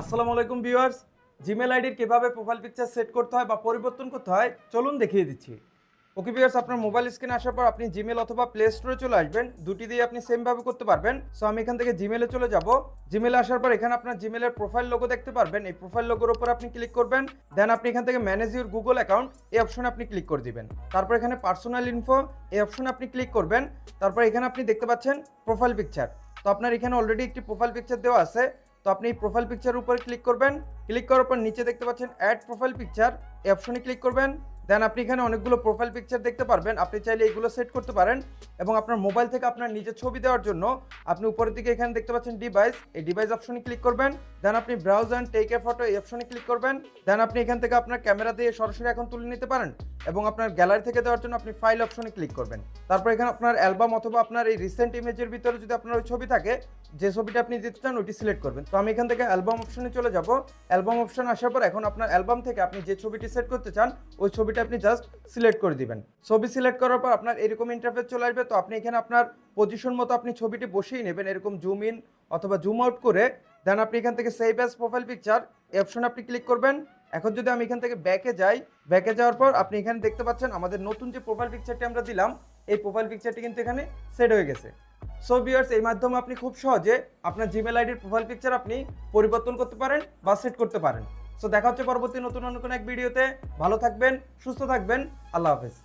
আসসালামু আলাইকুম viewers. Gmail আইডির কীভাবে প্রোফাইল পিকচার সেট করতে হয় বা পরিবর্তন করতে হয়, চলুন দেখিয়ে দিচ্ছি। ওকে ভিউয়ার্স আপনার মোবাইল স্ক্রিনে আসার পর আপনি জিমেল অথবা প্লে স্টোরে চলে আসবেন। দুটি দিয়ে আপনি সেমভাবে করতে পারবেন। সো আমি এখান থেকে জিমেলে চলে যাব। জিমেলে আসার পর এখানে আপনার জিমেলের প্রোফাইল লোগো দেখতে পারবেন। এই প্রোফাইল লোগোর উপর আপনি ক্লিক করবেন। দেন আপনি এখান থেকে ম্যানেজ ইউর গুগল অ্যাকাউন্ট এই অপশনে আপনি ক্লিক করে দিবেন। তারপর এখানে পার্সোনাল ইনফো এই অপশনে আপনি ক্লিক করবেন। তারপর এখানে আপনি দেখতে পাচ্ছেন প্রোফাইল পিকচার তো আপনার এখানে অলরেডি একটি প্রোফাইল পিকচার দেওয়া আছে। তো আপনি প্রোফাইল পিকচার উপরে ক্লিক করবেন। ক্লিক করার পর নিচে দেখতে পাচ্ছেন অ্যাড প্রোফাইল পিকচার অপশনে ক্লিক করবেন। দেন আপনি এখানে অনেকগুলো প্রোফাইল পিকচার দেখতে পারবেন। আপনি চাইলে এগুলো সেট করতে পারেন এবং আপনার মোবাইল থেকে আপনার নিজের ছবি দেওয়ার জন্য আপনি উপরের দিকে এখানে দেখতে পাচ্ছেন ডিভাইস এই ডিভাইস অপশনে ক্লিক করবেন। দেন আপনি browse and take a photo এই অপশনে ক্লিক করবেন। দেন আপনি এখান থেকে আপনার ক্যামেরা দিয়ে সরাসরি এখন তুলে নিতে পারেন এবং আপনার গ্যালারি থেকে দেওয়ার জন্য আপনি ফাইল অপশনে ক্লিক করবেন। তারপর এখানে আপনার অ্যালবাম অথবা আপনার এই রিসেন্ট ইমেজের ভিতরে যদি আপনার ওই ছবি থাকে, যে ছবিটা আপনি দিতে চান ওইটি সিলেক্ট করবেন। তো আমি এখান থেকে অ্যালবাম অপশনে চলে যাব। অ্যালবাম অপশন আসার পর এখন আপনার অ্যালবাম থেকে আপনি যে ছবিটি সেট করতে চান, ওই ছবিটা আপনি জাস্ট সিলেক্ট করে দিবেন। ছবি সিলেক্ট করার পর আপনার এরকম ইন্টারফেস চলে আসবে, তো আপনি এখানে আপনার পজিশন মতো আপনি ছবিটি বসিয়ে নেবেন, এরকম জুম ইন অথবা জুম আউট করে। দেন আপনি এখান থেকে সেভ অ্যাজ প্রোফাইল পিকচার অপশনে আপনি ক্লিক করবেন। এখন যদি আমি এখান থেকে ব্যাকে যাই ব্যাকে যাওয়ার পর আপনি এখানে দেখতে পাচ্ছেন আমাদের নতুন যে প্রোফাইল পিকচারটি আমরা দিলাম, এই প্রোফাইল পিকচারটি কিন্তু এখানে সেট হয়ে গেছে। সো বিয়ার্স এই মাধ্যমে আপনি খুব সহজে আপনার জিমেল আইডির প্রোফাইল পিকচার আপনি পরিবর্তন করতে পারেন বা সেট করতে পারেন। সো দেখা হচ্ছে পরবর্তী নতুন অন্য কোনো এক ভিডিওতে ভালো থাকবেন, সুস্থ থাকবেন। আল্লাহ হাফেজ।